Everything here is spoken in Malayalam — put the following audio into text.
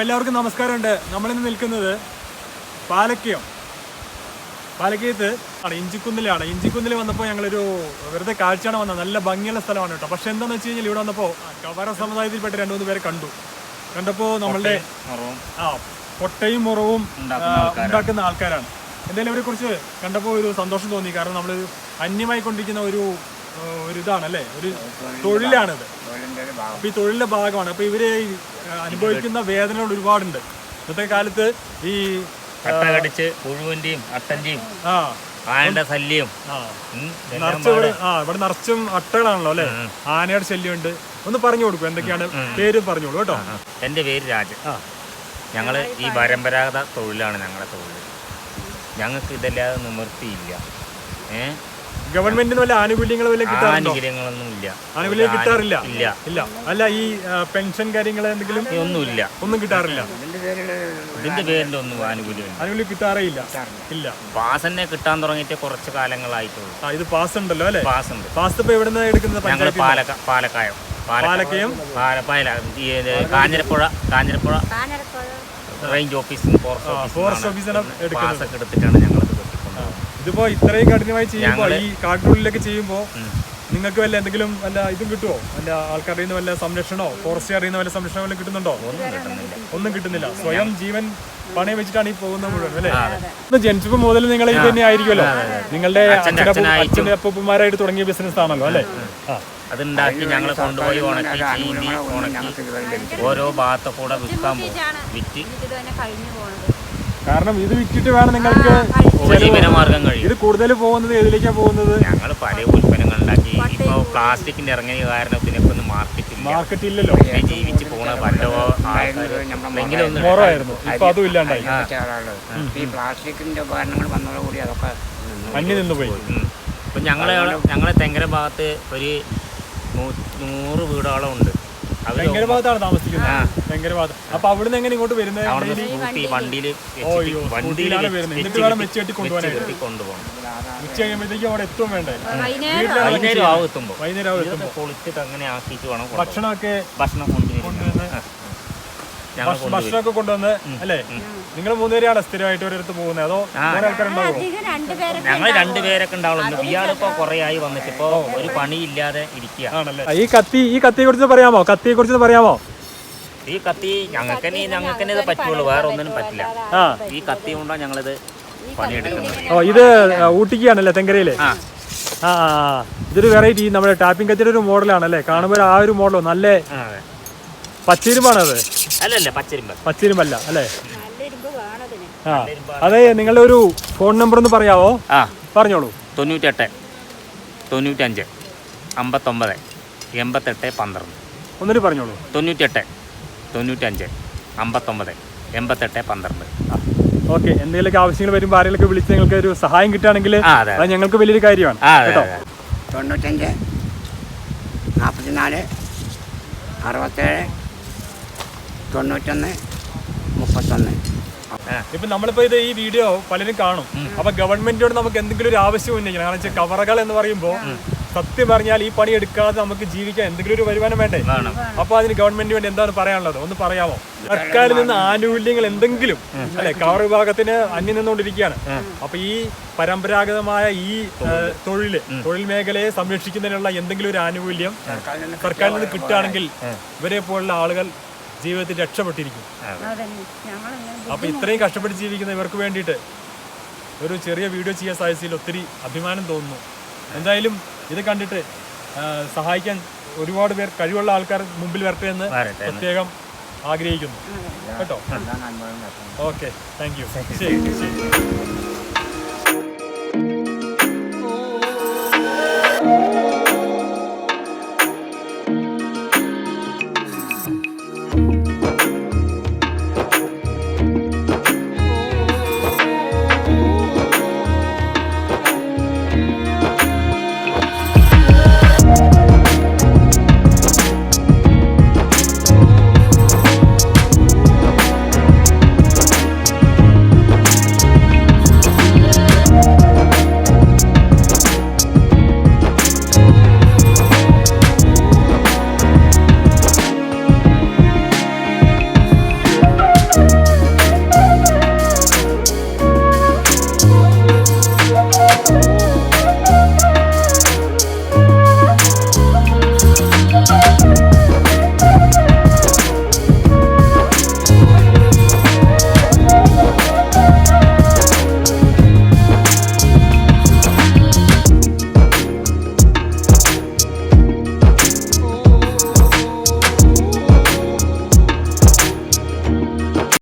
അപ്പം എല്ലാവർക്കും നമസ്കാരമുണ്ട്. നമ്മളിന്ന് നിൽക്കുന്നത് പാലക്കയം. പാലക്കയത്ത് ആണ് ഇഞ്ചിക്കുന്നിലാണ്. ഇഞ്ചിക്കുന്നിൽ വന്നപ്പോൾ ഞങ്ങളൊരു വെറുതെ കാഴ്ചയാണ് വന്നത്. നല്ല ഭംഗിയുള്ള സ്ഥലമാണ് കേട്ടോ. പക്ഷെ എന്താണെന്ന് വെച്ച് കഴിഞ്ഞാൽ ഇവിടെ വന്നപ്പോൾ കവര സമുദായത്തിൽപ്പെട്ട രണ്ട് മൂന്ന് പേരെ കണ്ടു. കണ്ടപ്പോൾ നമ്മളുടെ ആ പൊട്ടയും മുറവും ഉണ്ടാക്കുന്ന ആൾക്കാരാണ്. എന്തായാലും അവരെ കുറിച്ച് കണ്ടപ്പോൾ ഒരു സന്തോഷം തോന്നി. കാരണം നമ്മൾ അന്യമായി കൊണ്ടിരിക്കുന്ന ഒരു ആ, ഒരു ഇതാണ് അല്ലേ ഒരു തൊഴിലാണിത്. അപ്പൊ ഈ തൊഴിലിന്റെ ഭാഗമാണ്. അപ്പൊ ഇവർ അനുഭവിക്കുന്ന വേദനകൾ ഒരുപാടുണ്ട്. ഇന്നത്തെ കാലത്ത് ഈ കട്ട കടിച്ച് പുഴുവിന്റെയും അട്ടന്റെയും ആനയുടെ ശല്യം. ആ. ഇവിടെ ആ ഇവിടെ നിറച്ചും അട്ടകളാണല്ലോ അല്ലെ? ആനയുടെ ശല്യമുണ്ട്. ഒന്ന് പറഞ്ഞു കൊടുക്കും എന്തൊക്കെയാണ് പേര് പറഞ്ഞോളൂ കേട്ടോ. എന്റെ എന്റെ പേര് രാജൻ. ഞങ്ങൾ ഈ പരമ്പരാഗത തൊഴിലാണ് ഞങ്ങളുടെ തൊഴിൽ ഞങ്ങൾക്ക് ഇതല്ലാതെ നിവൃത്തിയില്ല. ഏ? ഗവൺമെന്റിന് വല്ല ആനുകൂല്യങ്ങളും വല്ല കിട്ടാറുണ്ടോ? ആനുകൂല്യങ്ങളൊന്നും ഇല്ല ആനുകൂല്യം കിട്ടാറില്ല? ഇല്ല. ഇല്ല. അല്ല ഈ പെൻഷൻ കാര്യങ്ങൾ എന്തെങ്കിലും ഒന്നുമില്ല. ഒന്നും കിട്ടാറില്ല? ഇതിന്റെ പേരിൽ ഒന്നും ആനുകൂല്യമില്ല. ആനുകൂല്യം കിട്ടാറേ ഇല്ല ഇല്ല. പാസ് തന്നെ കിട്ടാൻ തുടങ്ങിയിട്ട് കുറച്ച് കാലങ്ങളായിട്ടുള്ളൂ. ആ ഇത് പാസ് ഉണ്ടല്ലോ അല്ലെ? പാസ് ഉണ്ട് പാസ് ഇപ്പൊ എവിടുന്ന് എടുക്കുന്നത് ഞങ്ങൾ പാലക്ക പാലക്കായം. പാലക്കയം. കാഞ്ഞിരപ്പുഴ കാഞ്ഞിരപ്പുഴ റേഞ്ച് ഓഫീസിൽ ഫോറസ്റ്റ് എടുക്കുന്നത്. പാസ് ഒക്കെ എടുത്തിട്ടാണ് ഞങ്ങൾ ഇതിപ്പോ ഇത്രയും കഠിനമായി ചെയ്യുമ്പോ ഈ കാട്ടിനുള്ളിലൊക്കെ ചെയ്യുമ്പോ. നിങ്ങൾക്ക് വല്ല എന്തെങ്കിലും വല്ല ഇതും കിട്ടുമോ വല്ല ആൾക്കാരുടെ നിന്ന് വല്ല സംരക്ഷണോ ഫോറസ്റ്റ് അറിയുന്ന വല്ല സംരക്ഷണം വല്ല കിട്ടുന്നുണ്ടോ? ഒന്നും കിട്ടുന്നില്ല. സ്വയം ജീവൻ പണയം വെച്ചിട്ടാണ് ഈ പോകുന്നത് മുഴുവൻ അല്ലേ? ഇന്ന് ജനിച്ചപ്പോ മുതൽ നിങ്ങൾ ഇത് തന്നെ ആയിരിക്കുമല്ലോ. നിങ്ങളുടെ അച്ഛന്റെ അപ്പൂപ്പന്മാരായിട്ട് തുടങ്ങിയ ബിസിനസ് ആണല്ലോ അല്ലേ? അതുണ്ടാക്കി ഞങ്ങൾ കൊണ്ടുപോയി ഉണക്കി ചീന്തി ഉണക്കി. ഓരോ ഭാഗത്തെ കൂടെ വിൽക്കാൻ പോകും വിറ്റ്. തന്നെ കഴിഞ്ഞു കാരണം ഇത് വിറ്റിട്ട് വേണം നിങ്ങൾക്ക് ഉപജീവനമാർഗം കഴിയും. ഇത് കൂടുതൽ പോകുന്നത് ഏതിലേക്കാണ് പോകുന്നത്? ഞങ്ങൾ പല ഉൽപ്പന്നങ്ങൾ ഉണ്ടാക്കി ഇപ്പോൾ പ്ലാസ്റ്റിക്കിന്റെ ഇറങ്ങിയ കാരണത്തിന് ഇതിനൊക്കെ ഒന്നും മാർക്കറ്റ് മാർക്കറ്റ് ഇല്ലല്ലോ പിന്നെ ജീവിച്ച് പോണ പണ്ടോ ആയിരുന്നു. ഇപ്പൊ അതും ഇല്ലാണ്ടായി. ഈ പ്ലാസ്റ്റിക്കിന്റെ ഉപകരണങ്ങൾ വന്നതോടുകൂടി അതൊക്കെ. അന്യം നിന്ന് പോയി. ഇപ്പൊ ഞങ്ങളെ ഞങ്ങളെ തെങ്കര ഭാഗത്ത് ഒരു നൂറ് വീടോളം ഉണ്ട്. ഭയങ്കര ഭാഗത്താണ് താമസിക്കുന്നത്. ഭയങ്കര ഭാഗത്ത്. അപ്പൊ അവിടുന്ന് എങ്ങനെ ഇങ്ങോട്ട് വരുന്നത്? വണ്ടിയിൽ വണ്ടിയിലാണ് വരുന്നത്. എന്നിട്ട് വേണം വെച്ച് കെട്ടി കൊണ്ടുപോകാനായിട്ട്. കൊണ്ടുപോകണം. ഉച്ച കഴിയുമ്പോഴത്തേക്കും അവിടെ എത്തും വേണ്ടേ? വൈകുന്നേരം വൈകുന്നേരം ആവും എത്തുമ്പോൾ വൈകുന്നേരം ആവും ഇതൊക്കെ പൊളിച്ചിട്ട് അങ്ങനെ ആക്കിയിട്ട് വേണം കൊണ്ടുപോകാൻ. ഭക്ഷണമൊക്കെ ഭക്ഷണം കൊണ്ടുവരുന്നത്. ഭക്ഷണമൊക്കെ കൊണ്ടുവന്ന് അല്ലേ? നിങ്ങൾ മൂന്നുപേരാണ് സ്ഥിരമായിട്ട് ഒരിടത്ത് പോകുന്നത്. അതോ ആൾക്കാരുണ്ടാവോ ഞങ്ങൾ രണ്ടുപേരൊക്കെ ഉണ്ടാവുള്ളൂ. ഇയാളിപ്പോ കുറെ ആയി വന്നിട്ട് ഇപ്പൊ ഒരു പണിയില്ലാതെ ഇരിക്കുക ഈ കത്തി ഈ കത്തിയെ കുറിച്ച് പറയാമോ? കത്തിയെ കുറിച്ച് പറയാമോ? ഈ കത്തി ഞങ്ങൾക്ക് ഞങ്ങൾക്ക് തന്നെ ഇത് പറ്റുള്ളൂ. വേറെ ഒന്നിനും പറ്റില്ല. ഈ കത്തി കൊണ്ടാണ് ഞങ്ങളിത് പണിയെടുക്കുന്നത്. ഓ ഇത് ഊട്ടിക്കാണല്ലേ തെങ്കരയിൽ? ആ. ആ ആ, ആ. ഇതൊരു വെറൈറ്റി നമ്മുടെ ടാപ്പിംഗ് കത്തിയുടെ ഒരു മോഡലാണല്ലേ? കാണുമ്പോൾ ആ ഒരു മോഡലോ? നല്ല അതെ? അല്ലല്ല പച്ചരിമ്പ. പച്ചിരുമ്പല്ല അല്ലേ? ആ അതെ നിങ്ങളുടെ ഒരു ഫോൺ നമ്പർ ഒന്ന് പറയാവോ? ആ. പറഞ്ഞോളൂ. തൊണ്ണൂറ്റെട്ട് തൊണ്ണൂറ്റഞ്ച് അമ്പത്തൊമ്പത് എൺപത്തെട്ട് പന്ത്രണ്ട്. ഒന്നിട്ട് പറഞ്ഞോളൂ. തൊണ്ണൂറ്റെട്ട് തൊണ്ണൂറ്റഞ്ച് അമ്പത്തൊമ്പത് എൺപത്തെട്ട് പന്ത്രണ്ട്. ഓക്കെ എന്തെങ്കിലുമൊക്കെ ആവശ്യങ്ങൾ വരുമ്പോൾ ആരെങ്കിലൊക്കെ വിളിച്ച് നിങ്ങൾക്ക് ഒരു സഹായം കിട്ടുകയാണെങ്കിൽ ആ അതെ അത്. ഞങ്ങൾക്ക് വലിയൊരു കാര്യമാണ്. ആ അതെ കേട്ടോ? അതെ തൊണ്ണൂറ്റഞ്ച് നാൽപ്പത്തിനാല് അറുപത്തേഴ് തൊണ്ണൂറ്റൊന്ന് മുപ്പത്തൊന്ന്. ഇപ്പൊ നമ്മളിപ്പോ ഇത് ഈ വീഡിയോ പലരും കാണും. അപ്പൊ ഗവൺമെന്റിനോട് നമുക്ക് എന്തെങ്കിലും ഒരു ആവശ്യം ഉന്നയിക്കണം. കാരണം വെച്ചാൽ കവറകൾ എന്ന് പറയുമ്പോ സത്യം പറഞ്ഞാൽ ഈ പണി എടുക്കാതെ നമുക്ക് ജീവിക്കാൻ എന്തെങ്കിലും ഒരു വരുമാനം വേണ്ടേ? വേണം. അപ്പൊ അതിന് ഗവൺമെന്റിന് വേണ്ടി എന്താണ് പറയാനുള്ളത്? ഒന്ന് പറയാമോ? സർക്കാരിൽ നിന്ന് ആനുകൂല്യങ്ങൾ എന്തെങ്കിലും അല്ലെ? കവർ വിഭാഗത്തിന് അന്യം നിന്നുകൊണ്ടിരിക്കുകയാണ്. അപ്പൊ ഈ പരമ്പരാഗതമായ ഈ തൊഴിൽ തൊഴിൽ മേഖലയെ സംരക്ഷിക്കുന്നതിനുള്ള എന്തെങ്കിലും ഒരു ആനുകൂല്യം സർക്കാരിൽ നിന്ന് കിട്ടുകയാണെങ്കിൽ ഇവരെ പോലുള്ള ആളുകൾ ജീവിതത്തിൽ രക്ഷപ്പെട്ടിരിക്കും. അപ്പൊ ഇത്രയും കഷ്ടപ്പെട്ട് ജീവിക്കുന്ന ഇവർക്ക് വേണ്ടിയിട്ട് ഒരു ചെറിയ വീഡിയോ ചെയ്യാൻ സാധിച്ചതിൽ ഒത്തിരി അഭിമാനം തോന്നുന്നു. എന്തായാലും ഇത് കണ്ടിട്ട് സഹായിക്കാൻ ഒരുപാട് പേർ കഴിവുള്ള ആൾക്കാർ മുമ്പിൽ വരട്ടെ എന്ന് പ്രത്യേകം ആഗ്രഹിക്കുന്നു. കേട്ടോ? ഓക്കെ. Thank you. ശരി ശരി.